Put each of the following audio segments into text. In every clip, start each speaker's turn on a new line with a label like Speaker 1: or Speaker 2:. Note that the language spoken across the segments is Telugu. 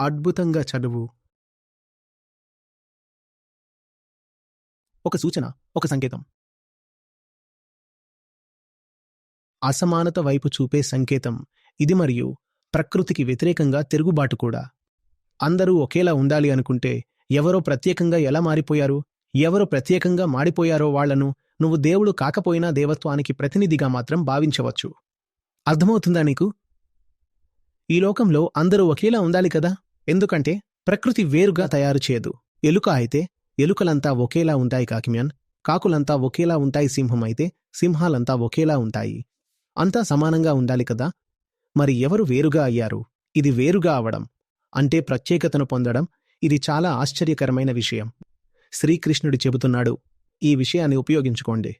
Speaker 1: అద్భుతంగా చదువు. ఒక సూచన ఒక సంకేతం. అసమానత వైపు చూపే సంకేతం. ఇది మరియు ప్రకృతికి వ్యతిరేకంగా తిరుగుబాటు కూడా. అందరూ ఒకేలా ఉండాలి అనుకుంటే ఎవరో ప్రత్యేకంగా ఎలా మారిపోయారు? ఎవరు ప్రత్యేకంగా మాడిపోయారో వాళ్ళను నువ్వు దేవుడు కాకపోయినా దేవత్వానికి ప్రతినిధిగా మాత్రం భావించవచ్చు. అర్థమవుతుందా నీకు? ఈ లోకంలో అందరూ ఒకేలా ఉండాలి కదా? ఎందుకంటే ప్రకృతి వేరుగా తయారు చేయదు ఎలుక అయితే ఎలుకలంతా ఒకేలా ఉంటాయి కాకిమ్యాన్. కాకులంతా ఒకేలా ఉంటాయి సింహం అయితే సింహాలంతా ఒకేలా ఉంటాయి. అంతా సమానంగా ఉండాలి కదా? మరి ఎవరు వేరుగా అయ్యారు? ఇది వేరుగా అవడం అంటే ప్రత్యేకతను పొందడం ఇది చాలా ఆశ్చర్యకరమైన విషయం. శ్రీకృష్ణుడు చెబుతున్నాడు ఈ విషయాన్ని ఉపయోగించుకోండి.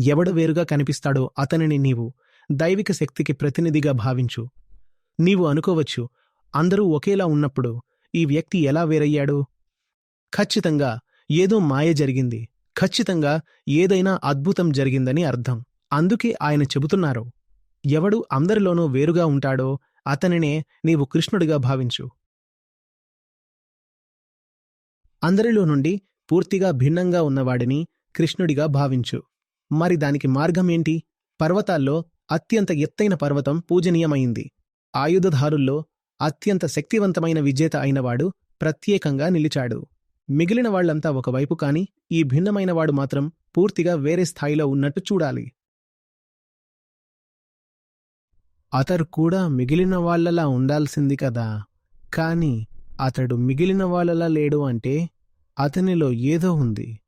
Speaker 1: ఎవడు వేరుగా కనిపిస్తాడో అతనిని నీవు దైవిక శక్తికి ప్రతినిధిగా భావించు. నీవు అనుకోవచ్చు అందరూ ఒకేలా ఉన్నప్పుడు ఈ వ్యక్తి ఎలా వేరయ్యాడు? ఖచ్చితంగా ఏదో మాయ జరిగింది. ఖచ్చితంగా ఏదైనా అద్భుతం జరిగిందని అర్థం. అందుకే ఆయన చెబుతున్నారు ఎవడు అందరిలోనూ వేరుగా ఉంటాడో అతనినే నీవు కృష్ణుడిగా భావించు. అందరిలో నుండి పూర్తిగా భిన్నంగా ఉన్నవాడిని కృష్ణుడిగా భావించు. మరి దానికి మార్గమేంటి పర్వతాల్లో అత్యంత ఎత్తైన పర్వతం పూజనీయమైంది. ఆయుధధారుల్లో అత్యంత శక్తివంతమైన విజేత అయినవాడు ప్రత్యేకంగా నిలిచాడు. మిగిలిన వాళ్ళంతా ఒకవైపు కాని ఈ భిన్నమైనవాడు మాత్రం పూర్తిగా వేరే స్థాయిలో ఉన్నట్టు చూడాలి. అతడు కూడా మిగిలిన వాళ్ళలా ఉండాల్సింది కదా. కాని అతడు మిగిలిన వాళ్ళలా లేడు అంటే అతనిలో ఏదో ఉంది.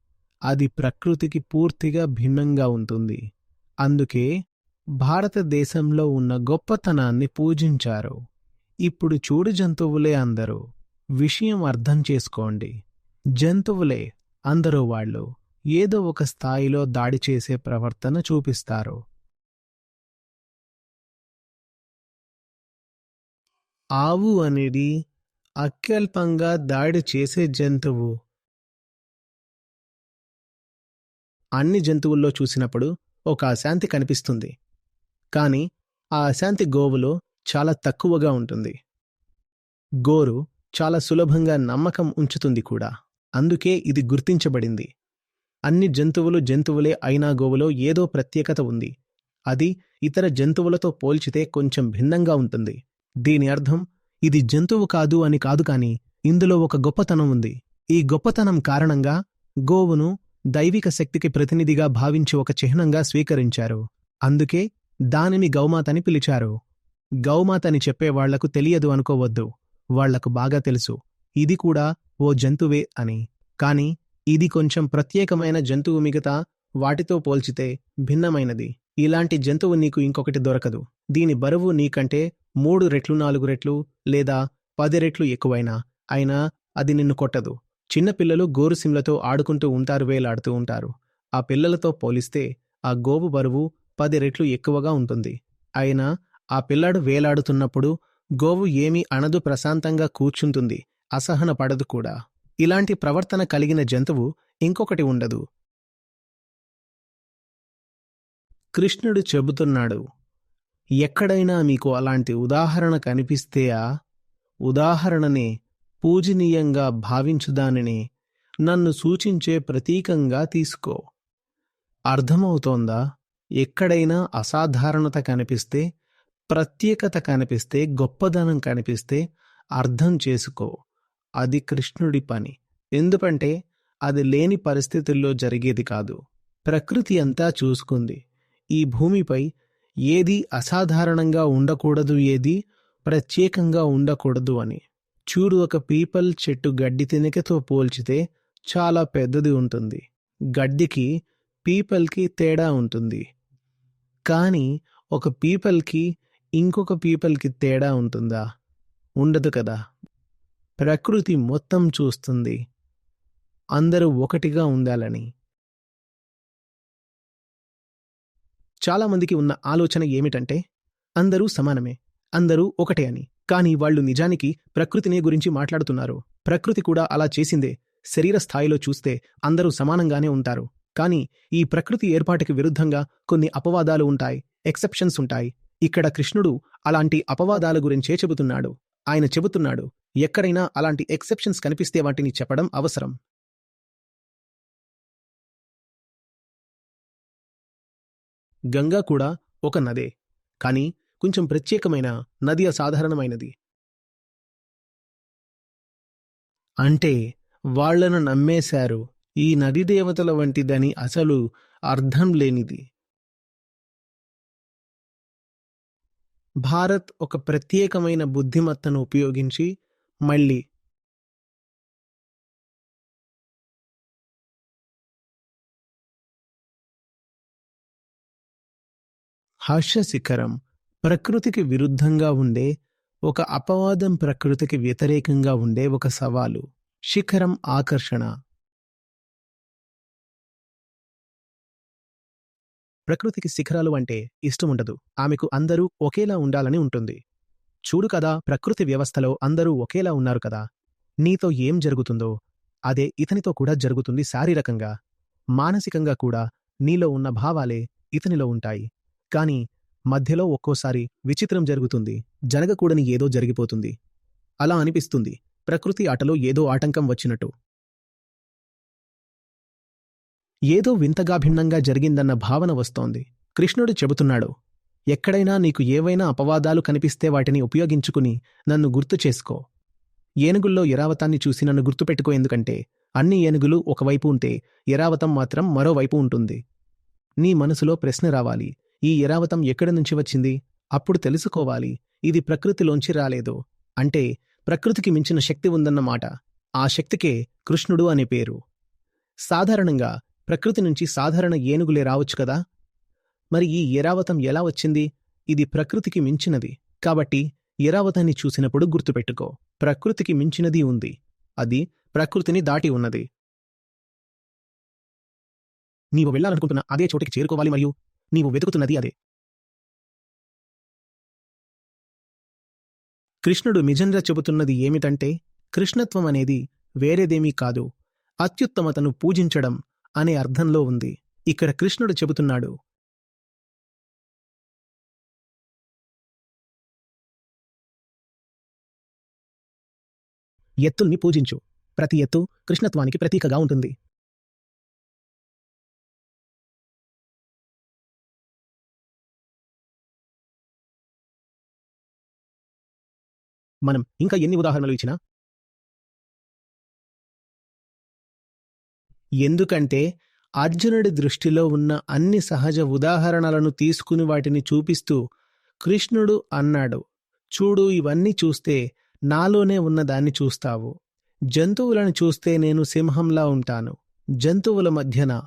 Speaker 1: అది ప్రకృతికి పూర్తిగా భిన్నంగా ఉంటుంది. అందుకే భారతదేశంలో ఉన్న గొప్పతనాన్ని పూజించారు. ఇప్పుడు చూడు జంతువులే అందరూ విషయం అర్థం చేసుకోండి. జంతువులే అందరూ వాళ్ళు ఏదో ఒక స్థాయిలో దాడి చేసే ప్రవర్తన చూపిస్తారు. ఆవు అనేది అత్యల్పంగా దాడి చేసే జంతువు. అన్ని జంతువుల్లో చూసినప్పుడు ఒక అశాంతి కనిపిస్తుంది. కాని ఆ అశాంతి గోవులో చాలా తక్కువగా ఉంటుంది. గోరు చాలా సులభంగా నమ్మకం ఉంచుతుంది కూడా. అందుకే ఇది గుర్తించబడింది. అన్ని జంతువులు జంతువులే అయినా గోవులో ఏదో ప్రత్యేకత ఉంది. అది ఇతర జంతువులతో పోల్చితే కొంచెం భిన్నంగా ఉంటుంది. దీని అర్థం ఇది జంతువు కాదు అని కాదు కాని ఇందులో ఒక గొప్పతనం ఉంది. ఈ గొప్పతనం కారణంగా గోవును దైవిక శక్తికి ప్రతినిధిగా భావించి ఒక చిహ్నంగా స్వీకరించారు. అందుకే దానిని గౌమాతని పిలిచారు. గౌమాతని చెప్పేవాళ్ళకు తెలియదు అనుకోవద్దు. వాళ్ళకు బాగా తెలుసు. ఇది కూడా ఓ జంతువే అని. కాని ఇది కొంచెం ప్రత్యేకమైన జంతువు మిగతా వాటితో పోల్చితే భిన్నమైనది. ఇలాంటి జంతువు నీకు ఇంకొకటి దొరకదు. దీని బరువు నీకంటే మూడు రెట్లు నాలుగు రెట్లు లేదా పది రెట్లు ఎక్కువైనా. అయినా అది నిన్ను కొట్టదు. చిన్నపిల్లలు గోరుసిమ్లతో ఆడుకుంటూ ఉంటారు వేలాడుతూ ఉంటారు. ఆ పిల్లలతో పోలిస్తే ఆ గోవు బరువు పది రెట్లు ఎక్కువగా ఉంటుంది. అయినా ఆ పిల్లాడు వేలాడుతున్నప్పుడు గోవు ఏమీ అనదు ప్రశాంతంగా కూర్చుంటుంది అసహన పడదు కూడా. ఇలాంటి ప్రవర్తన కలిగిన జంతువు ఇంకొకటి ఉండదు. కృష్ణుడు చెబుతున్నాడు ఎక్కడైనా మీకు అలాంటి ఉదాహరణ కనిపిస్తే ఆ ఉదాహరణనే పూజనీయంగా భావించుదానిని నన్ను సూచించే ప్రతీకంగా తీసుకో. అర్థమవుతోందా? ఎక్కడైనా అసాధారణత కనిపిస్తే ప్రత్యేకత కనిపిస్తే గొప్పదనం కనిపిస్తే అర్థం చేసుకో. అది కృష్ణుడి పని. ఎందుకంటే అది లేని పరిస్థితుల్లో జరిగేది కాదు. ప్రకృతి అంతా చూసుకుంది. ఈ భూమిపై ఏది అసాధారణంగా ఉండకూడదు ఏది ప్రత్యేకంగా ఉండకూడదు అని. చూడు ఒక పీపల్ చెట్టు గడ్డి తినకతో పోల్చితే చాలా పెద్దది ఉంటుంది. గడ్డికి పీపల్కి తేడా ఉంటుంది. కానీ ఒక పీపల్కి ఇంకొక పీపుల్కి తేడా ఉంటుందా? ఉండదు కదా. ప్రకృతి మొత్తం చూస్తుంది. అందరూ ఒకటిగా ఉండాలని. చాలామందికి ఉన్న ఆలోచన ఏమిటంటే అందరూ సమానమే అందరూ ఒకటే అని. కానీ వాళ్ళు నిజానికి ప్రకృతినే గురించి మాట్లాడుతున్నారు. ప్రకృతి కూడా అలా చేసిందే. శరీర స్థాయిలో చూస్తే అందరూ సమానంగానే ఉంటారు. కానీ ఈ ప్రకృతి ఏర్పాటుకి విరుద్ధంగా కొన్ని అపవాదాలు ఉంటాయి ఎక్సెప్షన్స్ ఉంటాయి. ఇక్కడ కృష్ణుడు అలాంటి అపవాదాల గురించే చెబుతున్నాడు. ఆయన చెబుతున్నాడు ఎక్కడైనా అలాంటి ఎక్సెప్షన్స్ కనిపిస్తే వాటిని చెప్పడం అవసరం. గంగా కూడా ఒక నదే కానీ కొంచెం ప్రత్యేకమైన నది అసాధారణమైనది. అంటే వాళ్ళను నమ్మేశారు. ఈ నది దేవతల వంటిదని అసలు అర్థం లేనిది. భారత్ ఒక ప్రత్యేకమైన బుద్ధిమత్తను ఉపయోగించి మళ్ళీ హర్షశిఖరం ప్రకృతికి విరుద్ధంగా ఉండే ఒక అపవాదం ప్రకృతికి వ్యతిరేకంగా ఉండే ఒక సవాలు. శిఖరం ఆకర్షణ. ప్రకృతికి శిఖరాలు అంటే ఇష్టముండదు. ఆమెకు అందరూ ఒకేలా ఉండాలని ఉంటుంది. చూడు కదా ప్రకృతి వ్యవస్థలో అందరూ ఒకేలా ఉన్నారు కదా. నీతో ఏం జరుగుతుందో అదే ఇతనితో కూడా జరుగుతుంది శారీరకంగా. మానసికంగా కూడా నీలో ఉన్న భావాలే ఇతనిలో ఉంటాయి. కాని మధ్యలో ఒక్కోసారి విచిత్రం జరుగుతుంది జరగకూడని ఏదో జరిగిపోతుంది. అలా అనిపిస్తుంది ప్రకృతి ఆటలో ఏదో ఆటంకం వచ్చినట్టు. ఏదో వింతగా భిన్నంగా జరిగిందన్న భావన వస్తోంది. కృష్ణుడు చెబుతున్నాడు ఎక్కడైనా నీకు ఏవైనా అపవాదాలు కనిపిస్తే వాటిని ఉపయోగించుకుని నన్ను గుర్తు చేసుకో. ఏనుగుల్లో ఎరావతాన్ని చూసి నన్ను గుర్తుపెట్టుకో ఎందుకంటే అన్ని ఏనుగులు ఒకవైపు ఉంటే ఎరావతం మాత్రం మరోవైపు ఉంటుంది. నీ మనసులో ప్రశ్న రావాలి ఈ ఎరావతం ఎక్కడి నుంచి వచ్చింది? అప్పుడు తెలుసుకోవాలి ఇది ప్రకృతిలోంచి రాలేదు. అంటే ప్రకృతికి మించిన శక్తి ఉందన్నమాట ఆ శక్తికే కృష్ణుడు అనే పేరు. సాధారణంగా ప్రకృతి నుంచి సాధారణ ఏనుగులే రావచ్చు కదా? మరి ఈ ఎరావతం ఎలా వచ్చింది? ఇది ప్రకృతికి మించినది. కాబట్టి ఎరావతాన్ని చూసినప్పుడు గుర్తుపెట్టుకో. ప్రకృతికి మించినది ఉంది. అది ప్రకృతిని దాటి ఉన్నది. నీవు వెళ్ళాలనుకుంటున్న అదే చోటికి చేరుకోవాలి మరియు నీవు వెతుకుతున్నది అదే. కృష్ణుడు నిజంగా చెబుతున్నది ఏమిటంటే కృష్ణత్వం అనేది వేరేదేమీ కాదు. అత్యుత్తమతను పూజించడం అనే అర్థంలో ఉంది. ఇక్కడ కృష్ణుడు చెబుతున్నాడు. ఎత్తుల్ని పూజించు. ప్రతి ఎత్తు కృష్ణత్వానికి ప్రతీకగా ఉంటుంది. మనం ఇంకా ఎన్ని ఉదాహరణలు ఇచ్చినా ఎందుకంటే అర్జునుడి దృష్టిలో ఉన్న అన్ని సహజ ఉదాహరణలను తీసుకుని వాటిని చూపిస్తూ కృష్ణుడు అన్నాడు చూడు ఇవన్నీ చూస్తే నాలోనే ఉన్నదాన్ని చూస్తావు. జంతువులను చూస్తే నేను సింహంలా ఉంటాను. జంతువుల మధ్యన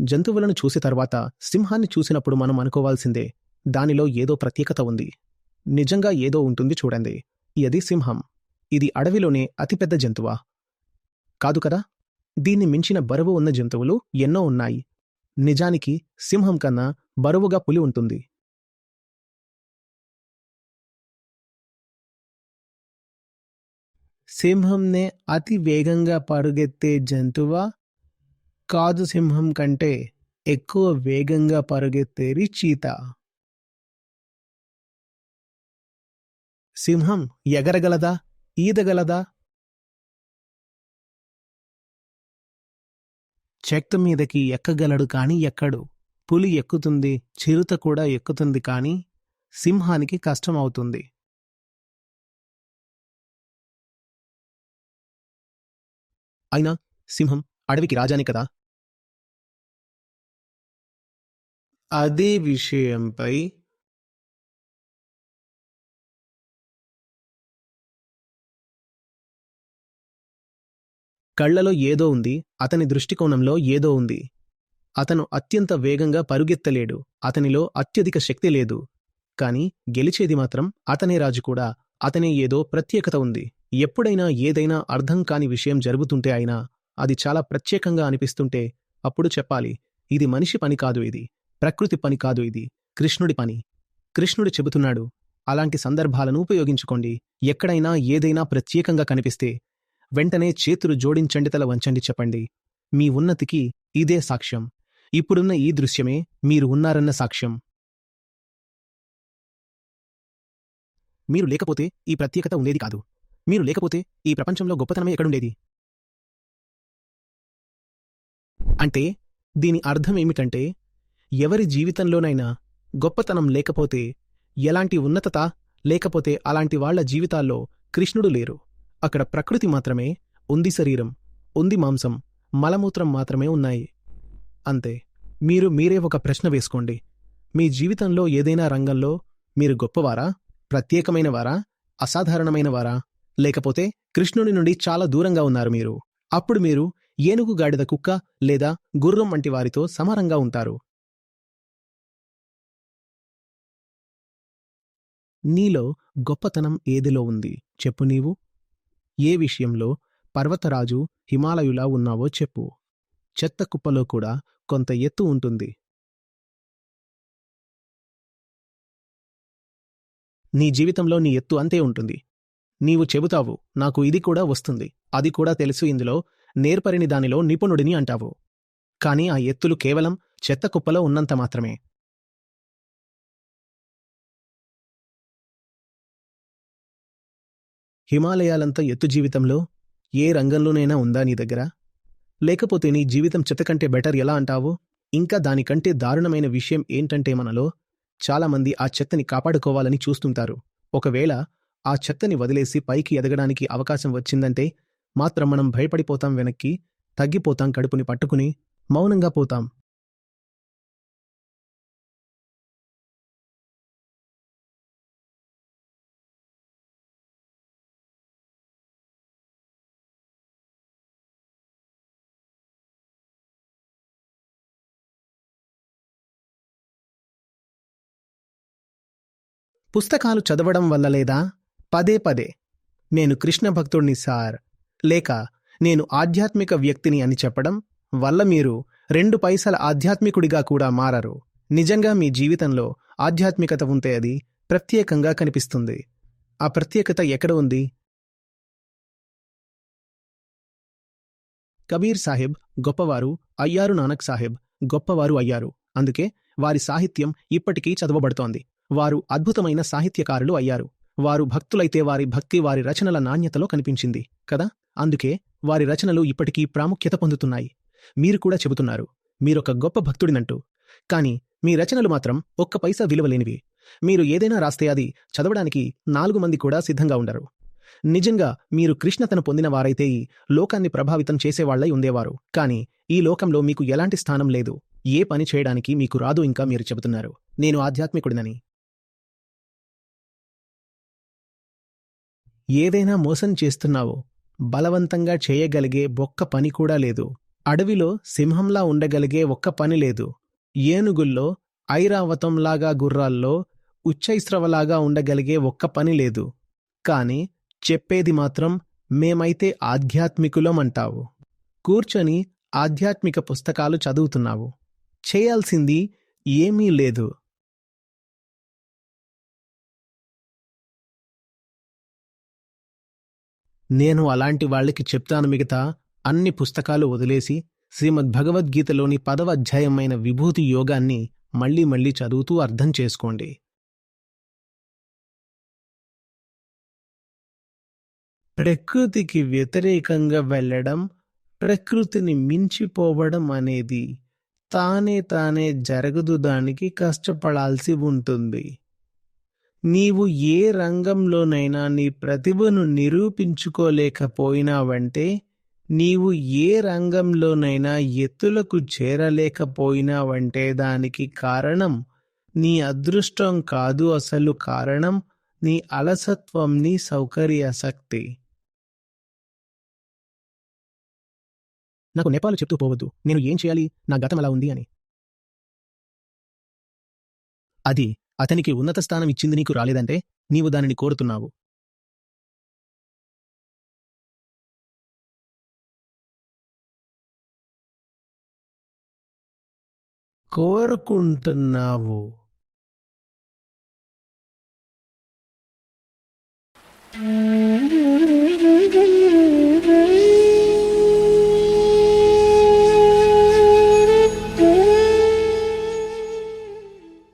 Speaker 1: జంతువులను చూసి తర్వాత సింహాన్ని చూసినప్పుడు మనం అనుకోవాల్సిందే దానిలో ఏదో ప్రత్యేకత ఉంది. నిజంగా ఏదో ఉంటుంది చూడండి. ఇది సింహం. ఇది అడవిలోనే అతిపెద్ద జంతువా? కాదు కదా దీన్ని మించిన బరువు ఉన్న జంతువులు ఎన్నో ఉన్నాయి. నిజానికి సింహం కన్నా బరువుగా పులి ఉంటుంది. సింహంనే అతి వేగంగా పరుగెత్తే జంతువా? కాదు సింహం కంటే ఎక్కువ వేగంగా పరుగెత్తేది చీత. సింహం ఎగరగలదా? ఈదగలదా? చెక్త మీదకి ఎక్కగలడు కాని ఎక్కడు. పులి ఎక్కుతుంది చిరుత కూడా ఎక్కుతుంది కాని సింహానికి కష్టం అవుతుంది అయినా సింహం అడవికి రాజాని కదా? అదే విషయంపై కళ్ళలో ఏదో ఉంది అతని దృష్టికోణంలో ఏదో ఉంది. అతను అత్యంత వేగంగా పరుగెత్తలేడు అతనిలో అత్యధిక శక్తి లేదు. కాని గెలిచేది మాత్రం అతనే రాజు కూడా అతనే ఏదో ప్రత్యేకత ఉంది. ఎప్పుడైనా ఏదైనా అర్థం కాని విషయం జరుగుతుంటే అయినా అది చాలా ప్రత్యేకంగా అనిపిస్తుంటే అప్పుడు చెప్పాలి ఇది మనిషి పని కాదు ఇది ప్రకృతి పని కాదు ఇది కృష్ణుడి పని. కృష్ణుడు చెబుతున్నాడు అలాంటి సందర్భాలను ఉపయోగించుకోండి ఎక్కడైనా ఏదైనా ప్రత్యేకంగా కనిపిస్తే వెంటనే చేతులు జోడించండి తల వంచండి చెప్పండి. మీ ఉన్నతికి ఇదే సాక్ష్యం. ఇప్పుడున్న ఈ దృశ్యమే మీరు ఉన్నారన్న సాక్ష్యం. మీరు లేకపోతే ఈ ప్రత్యేకత ఉండేది కాదు. మీరు లేకపోతే ఈ ప్రపంచంలో గొప్పతనమే ఎక్కడుండేది? అంటే దీని అర్థం ఏమిటంటే ఎవరి జీవితంలోనైనా గొప్పతనం లేకపోతే ఎలాంటి ఉన్నతత లేకపోతే అలాంటి వాళ్ళ జీవితాల్లో కృష్ణుడు లేరు. అక్కడ ప్రకృతి మాత్రమే ఉంది శరీరం ఉంది మాంసం మలమూత్రం మాత్రమే ఉన్నాయి. అంతే మీరు మీరే ఒక ప్రశ్న వేసుకోండి. మీ జీవితంలో ఏదైనా రంగంలో మీరు గొప్పవారా? ప్రత్యేకమైన వారా అసాధారణమైన వారా లేకపోతే కృష్ణుడి నుండి చాలా దూరంగా ఉన్నారు మీరు. అప్పుడు మీరు ఏనుగు గాడిద కుక్క లేదా గుర్రం వంటి వారితో సమానంగా ఉంటారు. నీలో గొప్పతనం ఏదిలో ఉంది? చెప్పు నీవు. ఏ విషయంలో పర్వతరాజు హిమాలయులా ఉన్నావో చెప్పు. చెత్త కుప్పలో కూడా కొంత ఎత్తు ఉంటుంది. నీ జీవితంలో నీ ఎత్తు అంతే ఉంటుంది. నీవు చెబుతావు నాకు ఇది కూడా వస్తుంది. అది కూడా తెలుసు ఇందులో నేర్పరిని దానిలో నిపుణుడిని అంటావు. కాని ఆ ఎత్తులు కేవలం చెత్త కుప్పలో ఉన్నంత మాత్రమే. హిమాలయాలంత ఎత్తు జీవితంలో ఏ రంగంలోనైనా ఉందా నీ దగ్గర? లేకపోతే నీ జీవితం చెత్తకంటే బెటర్ ఎలా అంటావో? ఇంకా దానికంటే దారుణమైన విషయం ఏంటంటే మనలో చాలామంది ఆ చెత్తని కాపాడుకోవాలని చూస్తుంటారు. ఒకవేళ ఆ చెత్తని వదిలేసి పైకి ఎదగడానికి అవకాశం వచ్చిందంటే మాత్రం మనం భయపడిపోతాం వెనక్కి తగ్గిపోతాం కడుపుని పట్టుకుని మౌనంగా పోతాం. పుస్తకాలు చదవడం వల్ల లేదా? పదే పదే. నేను కృష్ణ భక్తుడిని సార్. లేక నేను ఆధ్యాత్మిక వ్యక్తిని అని చెప్పడం వల్ల మీరు రెండు పైసల ఆధ్యాత్మికుడిగా కూడా మారరు. నిజంగా మీ జీవితంలో ఆధ్యాత్మికత ఉంటే అది ప్రత్యేకంగా కనిపిస్తుంది. ఆ ప్రత్యేకత ఎక్కడ ఉంది? కబీర్ సాహెబ్ గొప్పవారు అయ్యారు నానక్ సాహెబ్ గొప్పవారు అయ్యారు. అందుకే వారి సాహిత్యం ఇప్పటికీ చదవబడుతోంది. వారు అద్భుతమైన సాహిత్యకారులు అయ్యారు. వారు భక్తులైతే వారి భక్తి వారి రచనల నాణ్యతలో కనిపించింది కదా? అందుకే వారి రచనలు ఇప్పటికీ ప్రాముఖ్యత పొందుతున్నాయి. మీరు కూడా చెబుతున్నారు మీరొక గొప్ప భక్తుడినంటూ. కాని మీ రచనలు మాత్రం ఒక్క పైసా విలువలేనివి మీరు ఏదైనా రాస్తే అది చదవడానికి నాలుగు మంది కూడా సిద్ధంగా ఉండరు. నిజంగా మీరు కృష్ణతను పొందిన వారైతే ఈ లోకాన్ని ప్రభావితం చేసేవాళ్ళై ఉండేవారు. కాని ఈ లోకంలో మీకు ఎలాంటి స్థానం లేదు. ఏ పని చేయడానికి మీకు రాదు ఇంకా మీరు చెబుతున్నారు. నేను ఆధ్యాత్మికుడినని. ఏదైనా మోసం చేస్తున్నావో. బలవంతంగా చేయగలిగే ఒక్క పని కూడా లేదు. అడవిలో సింహంలా ఉండగలిగే ఒక్క పని లేదు. ఏనుగుల్లో ఐరావతంలాగా గుర్రాల్లో ఉచ్చైస్రవలాగా ఉండగలిగే ఒక్క పని లేదు. కాని చెప్పేది మాత్రం మేమైతే ఆధ్యాత్మికులం అంటావు. కూర్చొని ఆధ్యాత్మిక పుస్తకాలు చదువుతున్నావు. చేయాల్సింది ఏమీ లేదు. నేను అలాంటి వాళ్ళకి చెప్తాను మిగతా అన్ని పుస్తకాలు వదిలేసి శ్రీమద్ భగవద్గీతలోని పదవ అధ్యాయమైన విభూతి యోగాన్ని మళ్ళీ మళ్ళీ చదువుతూ అర్థం చేసుకోండి. ప్రకృతికి వ్యతిరేకంగా వెళ్ళడం ప్రకృతిని మించిపోవడం అనేది తానే తానే జరగదు దానికి కష్టపడాల్సి ఉంటుంది. నీవు ఏ రంగంలోనైనా నీ ప్రతిభను నిరూపించుకోలేకపోయినావంటే నీవు ఏ రంగంలోనైనా ఎత్తులకు చేరలేకపోయినావంటే దానికి కారణం నీ అదృష్టం కాదు అసలు కారణం నీ అలసత్వం నీ సౌకర్యాసక్తి నాకు నేపాలు చెప్తూ పోవద్దు. నేను ఏం చేయాలి? నా గతం అలా ఉంది అని. అది అతనికి ఉన్నత స్థానం ఇచ్చింది నీకు రాలేదంటే నీవు దానిని కోరుతున్నావు కోరుకుంటున్నావు
Speaker 2: Mm-hmm.